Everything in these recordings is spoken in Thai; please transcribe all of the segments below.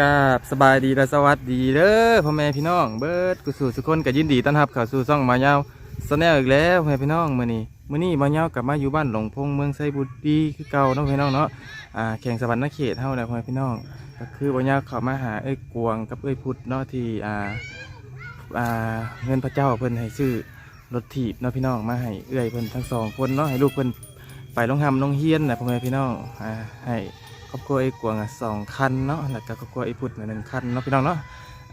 กาบสบายดีและสวัสดีเด้อพ่อแม่พี่น้องเบิร์ดกุสู่สุคนก็ยินดีต้อนรับเข้าสู่ช่องมายาวสแนลอีกแล้วพ่อแม่พี่น้องมื้อนี้มื้อนี้มายาวกลับมาอยู่บ้านหลงพงเมืองไซบุรีคือเก่าเนาะพี่น้องเนาะอ่าแข่งสวรรค์เขตเฮาแหละพ่อแม่พี่น้อง ก็คือมายาวเข้ามาหาเอ้ยกวงกับเอ้ยพุทธเนาะที่อ่าอ่าเงินพระเจ้าเพิ่นให้ซื้อรถถีบเนาะพี่น้องมาให้เอื้อยเพิ่นทั้งสองคนเนาะให้ลูกเพิ่นไปโรงหำโรงเฮียนนะพ่อแม่พี่น้องอ่าให้ ครอบครัวไอ้กวางอะสองคันเนาะแล้วก็ครอบครัวไอ้พุทธหนึ่งคันเนาะพี่น้องเนาะ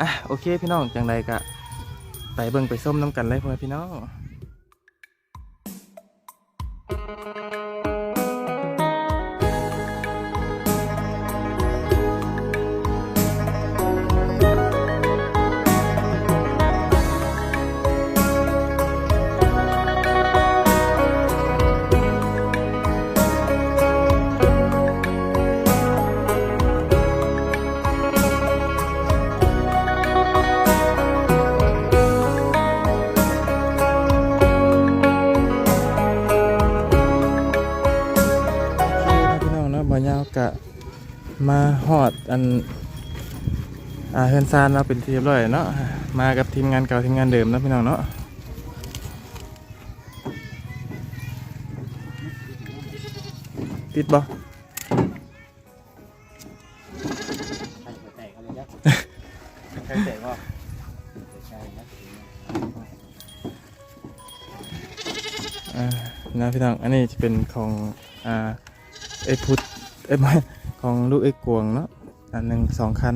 อะโอเคพี่น้องจังใดก็ไปเบิ่งไปส้มน้ำกันเลยพ่อพี่น้อง กะมาฮอดอันอาเฮือนซานเราเป็นทีเรียบร้อยเนาะมากับทีมงานเก่าทีมงานเดิมนะพี่น้องเนาะติดบ่ใครแตกอะไรเนี่ยใครแตกวะนะอ่าพี่น้องอันนี้จะเป็นของอ่าไอพุทธ เอ้ยไม่ของลูกไอ้กวงเนาะอันหนึ่งสองคัน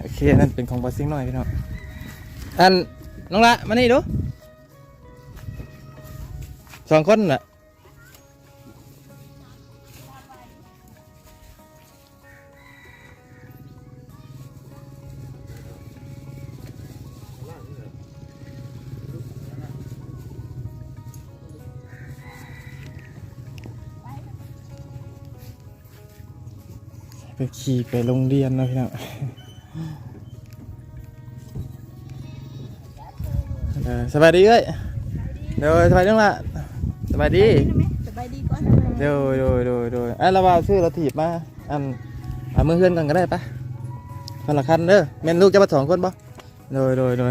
โอเคนนั่นเป็นของบอสซิ่งหน่อยพี่น้องอันน้องละมานี่ดูสองคนน่ะ ไปขี่ไปโรงเรียนเนาะพี่น้องเออสบายดีเอ้ยเดี๋ยวสบายดีน้องละสบายดีสบายดีก่อนเดี๋ยวเดี๋ยวเดี๋ยวเดี๋ยวไอ้ยเราเอาชื่อเราถีบมาอันเอามือเฮือนกันก็ได้ปะคนละคันเด้อแม่นลูกจะมาสองคนปะเดี๋ยวเดี๋ยวเดี๋ย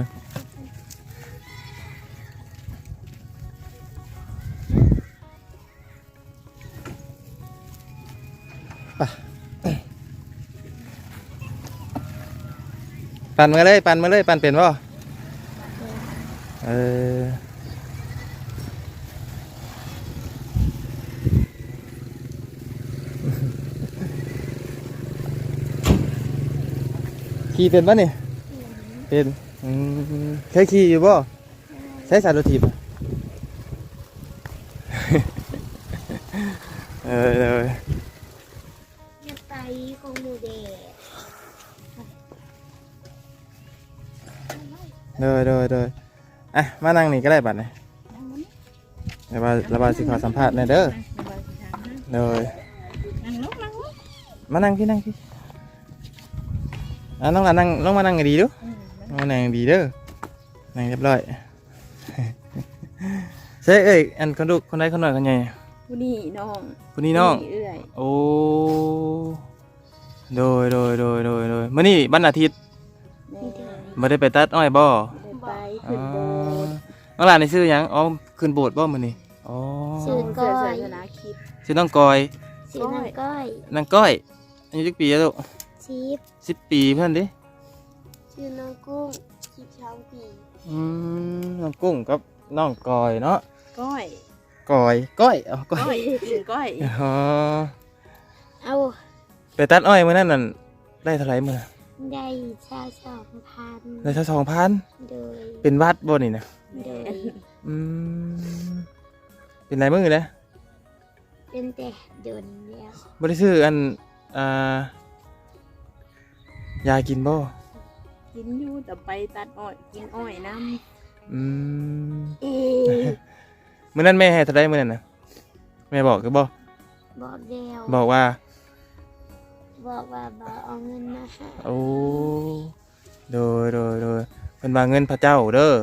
ปั่นมาเลยปั่นมาเลยปั่นเป็นป่ะเออขี่เป็นปะเนี่ยเป็นอืมเคยขี่อยู่ป่ะใช้สายรถถีบ อะมานั่งนี่ก็ได้บัดเนี่ยเดี๋ยวว่าระบายสิขอสัมภาษณ์หน่อยเด้อเดินนั่งลงนั่งลงมานั่งพี่นั่งพี่อะน้องหลานนั่งลงมานั่งให้ดีดูลงมานั่งให้ดีเด้อนั่งเรียบร้อยใช่เอ้ยอันคนดูคนใดคนหน่อยคนใหญ่ผู้นี่น้องคนนี้น้องผู้เอื้อยโอ้โดยโดยโดยโดยโดยมื่อนี้วันอาทิตย์แม่ไม่ได้ไปตัดอ้อยบ่ได้ไปอ๋ขึ้นโบสถ์ น้องหลานในซื้อหยังอ๋อขึ้นโบสถ์บ่มื่อนี้อ๋อชื่อก้อยศาสนาคริดชื่อน้องกอยชื่อนางก้อยนางก้อยอายุจักปีแล้วลูกชีฟสิบปีเพื่อนดิชื่อนางกุ้งชีฟช้างปีอืมน้องกุ้งกับน้องกอยเนาะก้อยกอยก้อยอ๋อก้อยก้อยกินก้อยอ๋อเอาไปตัดอ้อยมื่อนั้นนั่นได้เท่าไหร่มื่อได้ชาสองพันได้เท่าสองพันโดยเป็นวัดบ่นี่นะ โดยอืมเป็นไรมือเลยเป็นแต่เดินแล้วบ่ได้ซื้ออันอ่ายากินบ่กินอยู่แต่ไปตัดอ้อยกินอ้อยน้อืมเอมื้อนั้นแม่ให้เท่าไดมื้อนั้นน่ะแม่บอกคือบ่บอกแล้วบอกว่า บอกว่าบอเอาเงินมาให้โอ้โดยโดยโดยเพิ่นว่าเงินพระเจ้าเด้อ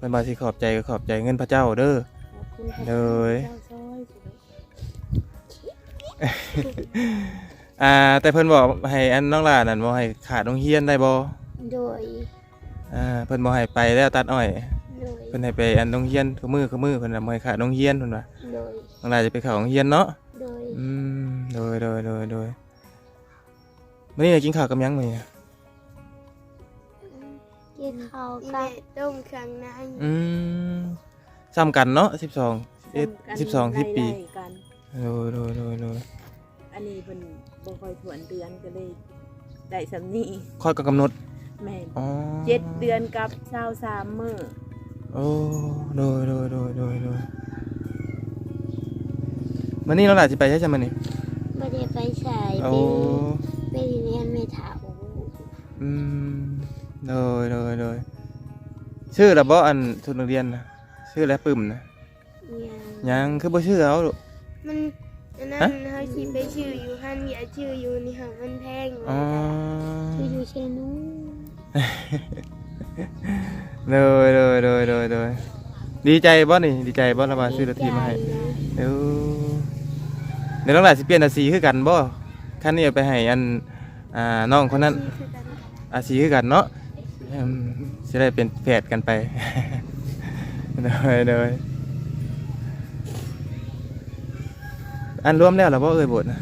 เพิ่นว่าสิขอบใจก็ขอบใจเงินพระเจ้าเด้อำขอบคุณเลยเจ้าซอยอ่า แต่เพิ่นบอกให้อันน้องหลานนั่นบ่ให้ขาดโรงเรียนได้บ่โดยอ่าเพิ่นบ่ให้ไปแล้วตัดอ้อย โดยเพิ่นให้ไปอันโรงเรียนคือมือคือมือเพิ่นน่ะบ่ให้ขาดโรงเรียนเพิ่นว่าโดยน้องหลานจะไปเข้าโรงเรียนเนาะ โดยอืมโดยโดยโดยโดยมื้อนี้ได้กินข้าวกับหยังมื้อนี้ กินข้าวกับต้มเครื่องในอืมซ้ำกันเนาะ12 11กัน12 10ปีไล่ๆกันโดยโดยโดยโดยอันนี้เพิ่นบ่ค่อยถวนเดือนก็เลยได้สำนี้ข้อยก็กำหนดแม่นอ๋อเจ็ดเดือนกับเช้าสามมื้อโอ้โดยโดยโดยโดยโดยมื้อนี้น้องหลานสิไปใช่จังมื้อนี้ไม่ได้ไปใช้โอ้ ไปเรียนไม่ถามอืม โดยโดยโดยชื่อละบ่อันชุดนักเรียนนะชื่อแล้วปึ้มนะยังยังคือบ่ชื่อเอาลูก มันอันนั้ฮะ นเขาคิดไปชื่ออยู่ฮันมีอาชื่ออยู่นี่ค่ะมันแพงอ๋อชื่ออยู่เชนูโดยโดยโดยโดยโดยดีใจบ่นี่ดีใจบ่ละว่าซื้อรถทีมาให้เดี๋ยวเดี๋ยวน้องหลานสิเปลี่ยนอาสีคือกันบ่คันนี้เอาไปให้อันอ่าน้องคนนั้นคือกันอาสีคือกันเนาะอืม จะได้เป็นแฝดกันไป โดยโดยอันรวมแล้วเหรอบ่เอ่ยบทนะ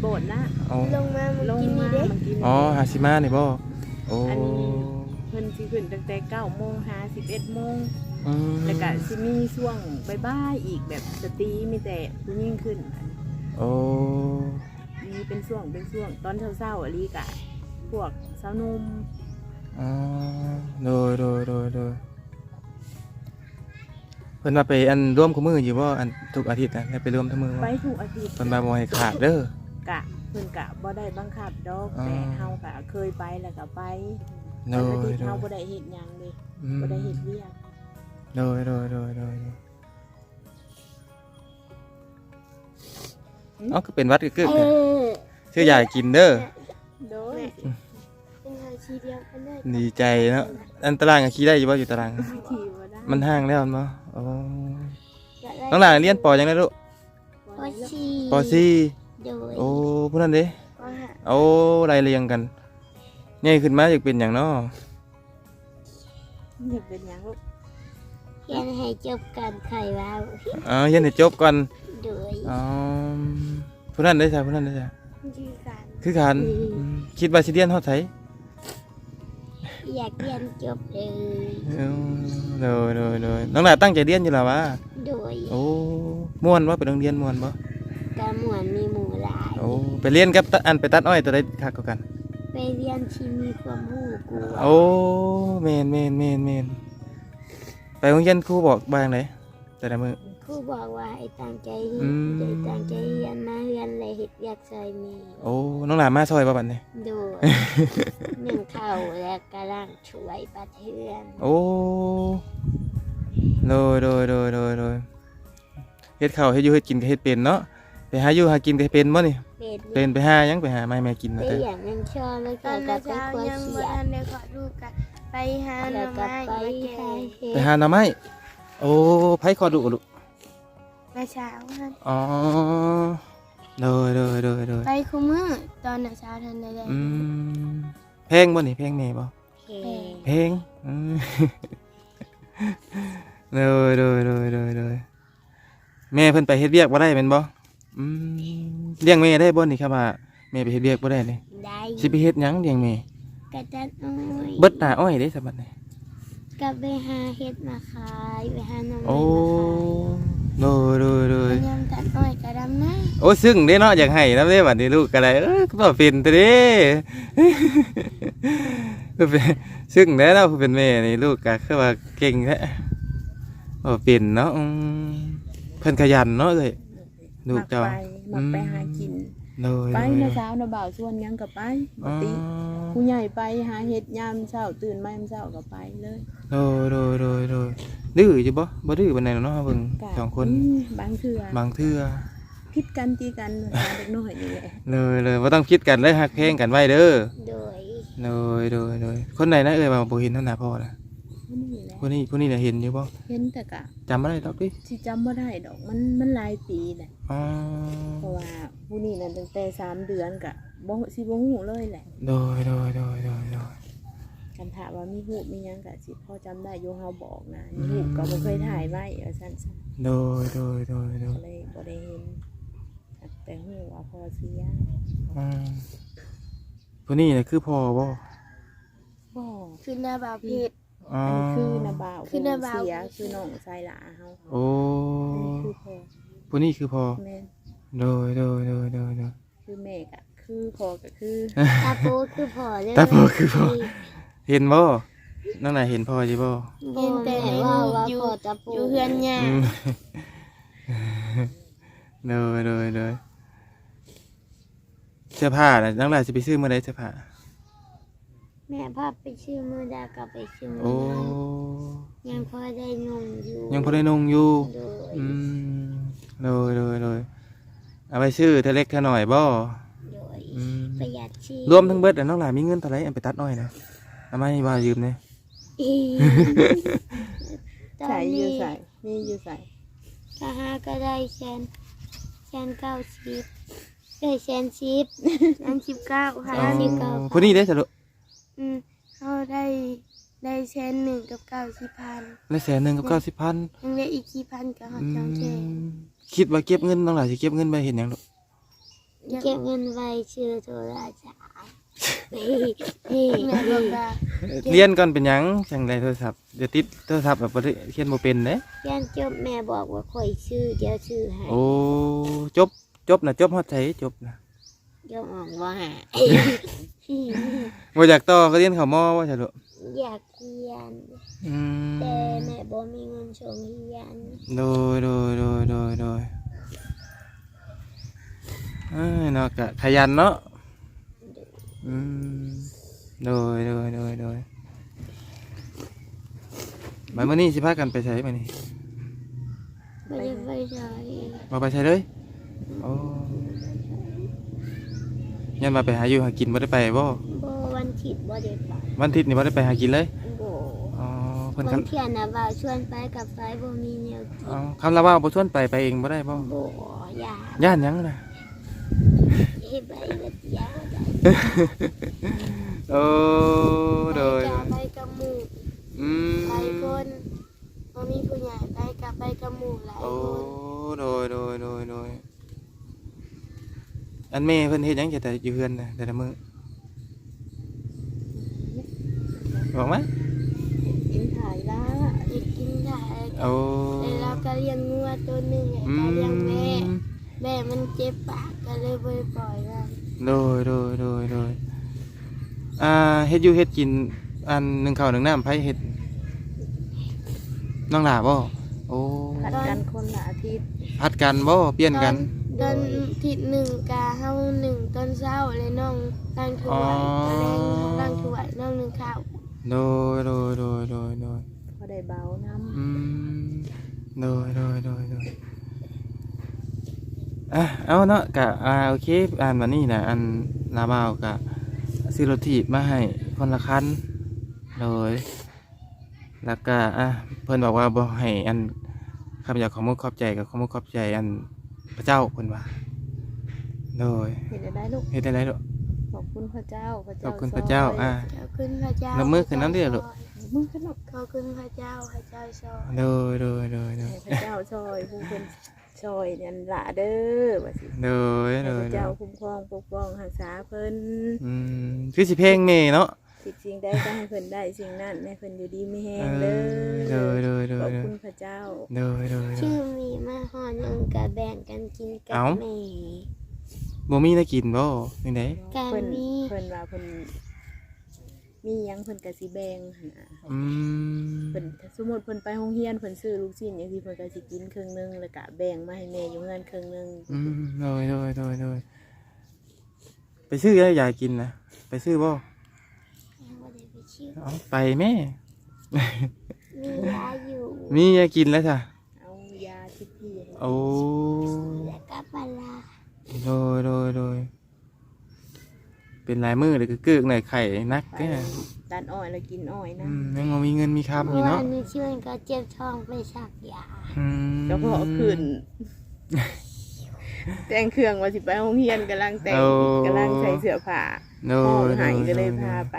โบสถ์นะอ๋อลงมามันลงกินมานี่เด้มันกินอ๋อฮาชิมะนี่บ่โอ้อันนี้เพิ่นสิขึ้นตั้งแต่9โมงหา11โมงอืมแล้วก็สิมีช่วงบ่ายๆอีกแบบสตรีมีแต่ผู้หญิงขึ้น โอ้มีเป็นช่วงเป็นช่วงตอนเช้าๆอะลีกะพวกสาวหนุ่ม อ๋อโดยโดยโดยโดยเพิ่นมาไปอันร่วมกับมืออยู่บ่อันทุกอาทิตย์นะได้ไปร่วมทั้งมือไปบ่ทุกอาทิตย์เพิ่นมาบ่ให้ขาดเด้อกะเพิ่นกะบ่ได้บังคับดอกอ๋อแต่เฮากะเคยไปแล้วก็ไปโดวันอาทิยตย์โดเฮายบ่ได้เฮ็ดหยังเลยอืมบ่ได้เฮ็ดเวียกโดยโดยโดยโดยโดยเอ้าก็เป็นหวัดกึกเอๆเนี่ยอชื่อยากินเด้อโดยเป็นทาง ชีเดียวกันได้ดีใจเนาะอันตารางอะขี่ได้อยู่บ่อยู่ตาราง ขี่บ่ได้มันห่างแล้วมั้งโอ้น้องหลานเรียนปอยังไงลูกปอชีปอซี่โดยโอ้ผู้นั้นเด้ปอหาโอ้รายเรียงกันใหญ่ขึ้นมาอยากเป็นอย่างเนาะอยากเป็นหยังลูกเรียนให้จบกันไขว้าวอ๋อเรียนให้จบก่อนโดยอ๋อผู้นั้นได้ใช่ผู้นั้นได้ใช่ชื่อกันคือกันอืมคิดว่าสิเรียนฮอดไส อยากเรียนจบเลยเออโดยโดยโดยน้องหลานตั้งใจเรียนอยู่แล้ววะโดยโอ้ม่วนว่ไปโรงเรียนม่วนบ่กระหมวนมีหมู่หลายโอ้ไปเรียนกับตะอันไปตัดอ้อยตัวใดคักกว่ากัน ไปเรียนที่มีความรู้กลัวโอ้เมนเมนเมนเมนไปโรงเรียนครูบอกบางไหนแต่ละมือ รูบอกว่าให้ตั้งใจอืมให้ตั้งใจเรียนมาเรียนเลยเฮ็ดอยากซอยมีโอ้น้องหลานมาซอยบ่บัดนี้ โดย หนึ่งเข้าวและกำลังช่วยประเทือนโอ้โดยโดยโดยโดยโดยเฮ็ดข้าวเฮ็ดอยู่เฮ็ดกินก็เฮ็ดเป็นเนาะไปหาอยู่หากินก็เป็นบ่นี่เป็นเป็นไปหาหยังไปหาไม้แม่กินไปนะแต่อย่างนั้นชอบแล้วตก็อนกลัเช้าบไปครัวยังเสีบ่ยทันได้ขอดูกันไปหาหน่แล้อวก็ไม้ไปมาแกหางเห็ไปดหาหน่อไม้โอ้ไผขอดุลูก ไปเช้าหันอ๋อโดยโดยโดยโดยไปคุมือตอนเช้าทันได้ได้อืมเพลงบ่นี่เพลงแม่บ่เห็ดเพลงอืมโดยโดยโดยโดยโดยแม่เพิ่นไปเฮ็ดเวียกบ่ได้แม่นบ่อืมเลี้ยงแม่ได้บ่นี่ครับว่าแม่ไปเฮ็ดเวียกบ่ได้นี่ได้สิไปเฮ็ดหยังเลี้ยงแม่กระตันอ้อยเบิดหน้าอ้อยเด้สบัดนี้ก็ไปหาเห็ดมาขายไปหาหน้ำโอ้ไม้มาขาย โดยโดยโดยยามตัดอ้อยกระดำนะโอ้ซึ่งเด้เนาะอยากให้นำเด้บัดนี้ลูกก็ได้เอ้อก็บ่เป็นตัวเด้ก็เป็นซึ่งแด้เนาะผู้เป็นแม่นี่ลูกก็คือว่าเก่งแท้บ่เป็นเนาะอืมเพิ่นขยันเนาะเอ้ยลูกมักเจ้าไปมักไปหากินโดยไปโดยเมื่อเช้านะบ่าวชวนหยังก็ไปปอ๋กอติผู้ใหญ่ไปหาเฮ็ดยามเช้าตื่นมายามเช้าก็ไปเลยโดยโดยโดยโดย ดื้ออยู่บ่บ่ดื้อปานใดเนาะเบิ่งกะสองคน มบางเทื่อบางเทื่อคิดกันตีกันเหมือนกันเด็กน้อยนี่แหละเลยเลยบ่ต้องคิดกันเลยฮักเพลงกันไว้เด้อโดยโดยโดยโดยคนไหนนะเอ่ยว่าบ่เห็นเท่าหน้าพ่อน่ะนี่แหละผู้นี้ผู้นี้น่ะเห็นอยู่บ่เห็นแต่กะจำบ่ได้ดอกดิสิจำบ่ได้ดอกมันมันหลายปีแหละอ๋อเพราะว่าผู้นี้นั่นตั้งแต่สามเดือนกะบ่สิบ่ฮู้เลยแหละ โดยโดยโดยโดยโดย คันถามว่ามีรูปมีหยังกะสิพอจำได้อยู่เฮาบอกนะมีรูปก็บ่เคยถ่ายไว้ว่าซั่นซะโดยโดยโดยโดก็ยเลยบ่ได้เห็นแต่ฮู้ว่าพอเสียอืมผู้นี้น่ะคือพ่อบ่บ่คือหน้าบาวเพชร อ๋ออันนี้คือนาบ่าวคือนาบ่าว เสียคือน้องชายหลาเฮาโอ้อันนี้คือพ่อผู้นี้คือพ่อแม่นโดยโดยโดยโดยโดย คือแม่กะคือพ่อก็คือ ตาโปคือพ่อเลยตาโปคือพ่อ เห็นบ่น้องน่ะเห็นพ่อจิบ่เห็นแต่ในว่ารูปว่าอยู่พ่อตาโปอยู่เฮือนย่าอืมโดยโดยโดยเสื้อผ้าน่ะน้องน่ะสิไปซื้อมื้อใดเสื้อผ้า แม่พาไปชื่อมือดากับไปชื่อมืโอ้ อยังพอได้นุ่งอยู่ยังพอได้นุ่งอยู่ โดยอืมโดยโดยโดยเอาไปซื้อเทาเล็กเท่าหน่อยบ่โดยอืมประหยัดชีรวมทั้งเบิดอะน้องหลานมีเงินเท่าไหรเอาไปตัดอ้อยนะ เอามาให้ว่ายืมเนี่ย อีตอใส่นอยู่นี้ใส่มีอยู่ใส่ถ้าหาก็ได้แสนแสนเก้าสิบได้แสนสิบอันสิบเก้าค่ะอ๋อสิบเก้าผู้นี้ได้สรุปอืมเขาได้ได้แสนหนึ่งกับเก้าสิบพันได้แสนหนึ่งกับเก้าสิบพันยังเหลืออีกกี่พันกับหอดจองแทงคิดว่าเก็บเงินน้องหลานจะเก็บเงินไปเห็นหยังลูกเก็บเงินไว้ชื่อโทรศัพท์ เฮ้ยเฮ้ยแม่บอกว่าเรียนก่อนเป็นหยังจังไรโทรศัพท์เดี๋ยวติดโทรศัพท์แบบบ่ได้เขียนบ่เป็นเด้ยันจบแม่บอกว่าคอยชื่อเดี๋ยวชื่อให้โอ้จบจบนะจบฮอดไสจบนะเดี๋ยวออกว่าหาบ่อยากต่อก็เรียนเข้ามอว่าจะลูกอยากเรียนอืมแต่แม่บ่มีเงินส่งเรียนโดยโดยโดยโดยโดยเอ้ยเนาะก็ขยันเนาะ อืมโดยโดยโดยโดยบัดมื้อนี้สิพากันไปใช้มื้อนี้ไม่ได้ไปใช้มาไปใช้เลยโอ้ยันมาไปหาอยู่หากินบ่ได้ไปบ่บ่วันถิดบ่ได้ไปวันอาทิตย์นี่บ่ได้ไปหากินเลยบ่อ๋อเพิ่นวัคันนเทียนน่ะว่าชวนไปกับไฟบ่มีแนวกินอ๋อคำละว่าบ่ชวนไปไปเองบ่ได้บ่บ่อยากย่านหยังน่ะ เฮ็ดไปก็ยากได้โอ้โดยไปกับไปกับหมู่อืมหลายคนบ่มีผู้ใหญ่ไปกับไปกับหมู่หลายโอ้คนโดยโดยโดยโดยอันแม่เพิ่นเฮ็ดหยังจะแต่อยู่เฮือนน่ะแต่ละมื้อบอกมากินถ่ายละเด็กกินได้โอ้แล้วเราก็เลี้ยงงัวตัวหนึ่งแล้วอืก็เลี้ยงแม่ ม แม่มันเจ็บปากก็เลยบ่ไปปล่อยมันโดยโดยโดยโดยอ่าเฮ็ดอยู่เฮ็ดกินอันหนึ่งข้าวหนึ่งน้ำไผเฮ็ดน้องหลาบ่โอ้ผัดกันคนละอาทิตย์พัดกันบ่เปลี่ยนกันตอนทิศหนึ่งกาเฮาหนึ่งตอนเช้าเลยน้องล้างถ้วยอ๋อตอนแรงเฮาล้างถ้วยน้องหนึ่งข้าวโดยโดยโดยโดยโดยพอได้เบาน้อืมโดยโดยโดยโดย อะเอาเนาะกะอ่าโอเคอ่านมานี่นะอันลาบาวกะซื้อรถถีบมาให้คนละคันโดยแล้วก็อะเพิ่นบอกว่าบ่ให้อันคำอยากขอมุกขอบใจกับขอมุกขอบใจอันพระเจ้าเพิ่นว่าโดยำเห็นได้ลูกเฮ็ดได้ไรลูกขอบคุณพระเจ้าพระขเจ้าอบคุณพระเจ้าอะเจ้าขึ้นพระเจ้าแล้วมือขึ้นน้ำเดือดลูกมึงขึ้นลูกขอบคุณพระเจ้าพระเจ้าชอบโดยโดยโดยโดยให้พระเจ้าช่วยผู้เป็น ช่วยเนี่ยละเด้อว่าสิโดยให้โดพยระโดเจ้ายคุ้มครองปกป้องรักษาเพิ่นอืมคือสิเพลงเมเนาะคิดสิ่งใดก็ให้เพิ่นได้สิ่งนั้นให้เพิ่นอยู่ดีไม่แห้เองเด้ออโดยโดยโดขอยบโดยคุณพระเจ้าโดยโดยโดชื่อยมีมาหอหนึงก็แบ่งกันกินกับเอ้าแม่ บ่มีได้กินบ่จังไดกาเพิ่นมี เพิ่นว่าเพิ่น มีหยังเพิ่นก็สิแบ่งหั่นน่ะอืมเพิ่นสมมุติเพิ่นไปโรงเรียนเพิ่นซื้อลูกชิ้นอย่างที่เพิ่นก็สิกินครึ่งหนึงแล้วก็แบ่งมาให้แม่อยู่เฮือนครึ่งหนึงอืมโดยโดยโดยโดยไปซื้ออะไรอยากกินนะไปซื้อบ่ยังบ่ได้ไปชื่อเอาไปแม่ มียาอยู่มีอยากกินแล้วจ้ะเอายาที่พี่ให้โอ้แล้วก็ปลาร้าโดยโดยโดย เป็นลายมือเลยก็กึกหน่อยไข่นักแกไปตัดอ้อยแล้วกินอ้อยนะ อืมยังบ่มีเงินมีคำเพอยู่ราะว่าเนาะอันนี้ช่วยก็เจ็บท้องไปสักยาอืมก็เพาะขึ้น แต่งเครื่องว่าสิไปโรงเรียนกำลังแต่งโอ้กำลังใส่เสื้อผ้าโดห้องยให้ก็เลยโดพาไป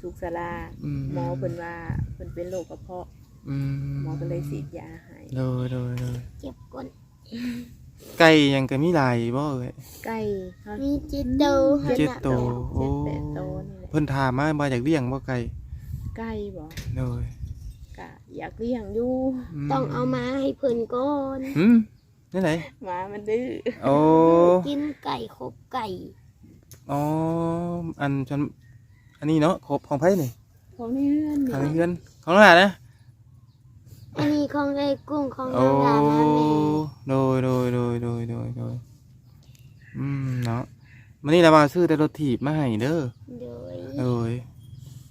สุขศาลาอืมหมอเพิ่นว่าเพิ่นเป็นโรคกระเพาะอืมหมอก็เลยฉีดยาให้โดยโดยโดยเจ็บก้น ไก่ยังก็มีหลายบ่เอ้ยไก่เขามีจิตโตเจ็ดขนาโตแปดโอ้เจ็ดแปดโตนี่แหละเพิ่นถามมาบ่อยากเลี้ยงบ่ไก่ไก่บ่โดยกะอยากเลี้ยงอยู่มต้องเอามาให้เพิ่นก่อนหืมนี่ไหนหมามันดื้อโอ้กินไก่ขบไก่อ๋ออันฉันอันนี้เนาะครบของไผนี่ของนี่เพื่อนทางนี่เพื่อนของน้องหลานนะ อันนี้ของไอ้กุ้งของโอ้น้องดามาแม่โดยโดยโดยโดยโดยโดยอืมเนาะมันนี่เราบ่าวซื้อแต่รถถีบมาให้เด้อ โดยโดย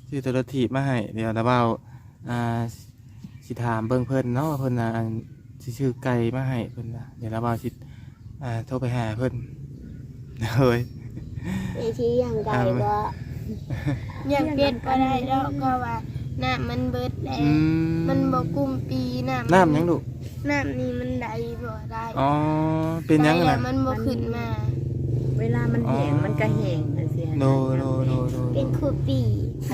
ซื้อแต่รถถีบมาให้ เดี๋ยวเราบ่าวอ่าสิถามเบิ่งเพิ่นเนาะว่าเพิ่นน่ะอันสิซื้อไก่มาให้เพิ่นน่ะเดี๋ยวเราบ่าวสิอ่าโทรไปหาเพิ่นโดยไอ้ที่ยังไก่อ่าบ่อย่างเปลี่ยนก็ได้แล้วก็ว่า น้ำมันเบิดแล้วอืมมันบ่กุมปีน้ำน้ำหยังลูกน้ำนี่มันได้บ่ได้อ๋อเป็นหยังได้น่ะแล้วมันบ่ขึ้นมา เวลามันแห้งอ๋อ มันก็แห้งจังซี่โดยโดยโดยโดยเป็นคูปี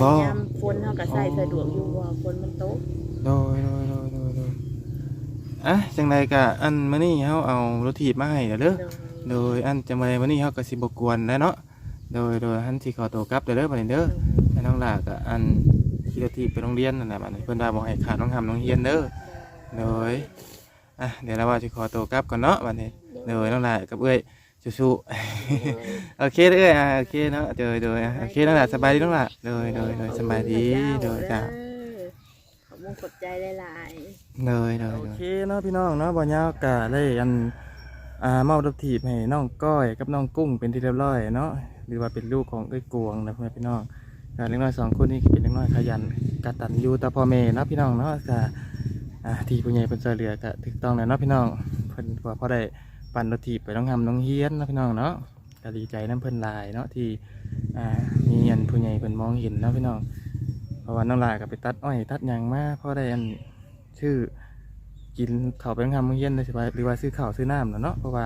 บ่พยายามฝนเฮาก็ใส่สะดวกอยู่ว่าฝนมันตกโดยโดยโดยโดยโดยอะจังไดกะอันมื้อนี้เฮาเอารถถีบมาให้เด้อเด้อโดยโดยอันจังไดมื้อนี้เฮาก็สิบ่กวนแล้วเนาะโดยโดยหันสิขอตัวกลับเด้อเด้อบัดนี้เด้อให้น้องหลาก็อัน ขี่รถถีบไปโรงเรียนนั่นแหละบัดนี้เพิ่นว่าบ่ให้ขาดน้องหำน้องเฮียนเด้อโดยอะเดี๋ยวเราว่าสิขอตัวกลับก่อนเนาะบัดนี้โดยน้องหลากับเอ้ยสู้ๆโอเคเด้อเอ้ยอะโอเคเนาะโดยโดยอะโอเคน้องหลาสบายดีน้องหลาโดยโดยโดยสบายดีโดยจ้าขอบคุณขอบใจหลายเลยเลยโอเคเนาะพี่น้องเนาะบ่ยาวกะได้อันอ่าเมาดับถีบให้น้องก้อยกับน้องกุ้งเป็นที่เรียบร้อยเนาะหรือว่าเป็นลูกของเอ้ยกวงนะพ่อแม่พี่น้องกะ เล็กน้อยสองคนนี้เป็นเล็กน้อยขยันกตัญญูต่อพ่อแม่เนาะพี่น้องเนาะกะที่ผู้ใหญ่เพิ่นช่วยเหลือกะถูกต้องแล้วเนาะพี่น้องเพิ่นว่าพอได้ปั่นรถถีบไปน้องทำน้องเฮียนเนาะพี่น้องเนาะก็ดีใจน้ำเพิ่นลายเนาะที่อ่ามีอันผู้ใหญ่เพิ่นมองเห็นเนาะพี่น้องเพราะว่าน้องลายก็ไปตัดอ้อยตัดยางมาพอได้อันชื่อกินข้าวไปทำมื้อเย็นได้สิว่าหรือว่าซื้อข้าวซื้อน้ำเนาะเนาะเพราะว่า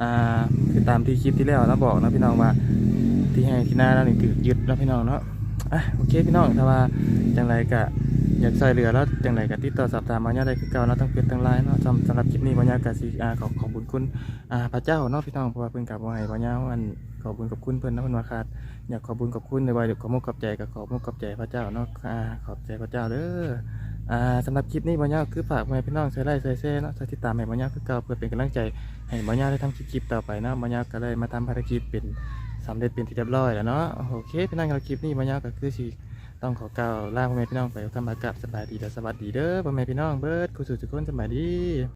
อ่าคือตามที่คลิปที่แล้วเราบอกนะพี่น้องว่าที่ให้ที่หน้าเรานี่ถือยึดแล้วพี่น้องเนาะ อะโอเคพี่น้องถ้าว่าจังไรก็อยากใส่เหลือแล้วจังไรก็ติดต่อสอบถามมาเนี่ยได้คือเก่าเนาะต้องเปลี่ยนตั้งไลน์เนาะสำสำหรับคลิปนี้มาเนี่ยก็สิอ่าขอขอบคุณคุณอ่าพระเจ้าเนาะพี่น้องเพราะว่าเพิ่นกลับมาให้มาเนี่ยอันขอบคุณกับคุณเพิ่นนะเพิ่นว่าขาดอยากขอบคุณกับคุณในวัยเด็กขอมุกขอบใจกับขอบมุกขอบใจพระเจ้าเนาะอ่าขอบใจพระเจ้าเด้ออ่าสำหรับคลิปนี้บอลยาคือฝากให้พี่น้องใช้ไลค์ใช้แชร์เนาะใช้ติดตามให้บอลยาคือเก่าเพื่อเป็นกำลังใจให้บอลยาได้ทำคลิปๆต่อไปเนาะบอลยาก็เลยมาทำภารกิจเป็น สำเร็จเป็นที่เรียบร้อยแล้วเนาะโอเคพี่น้องครับคลิปนี้บอลยาก็คือสิต้องขอกล่าวลาพ่อแม่พี่น้องไปทำอากาศสบายดีและสวัสดีเด้อพ่อแม่พี่น้องเบิร์ดคุณสุดทุกคนสบายดี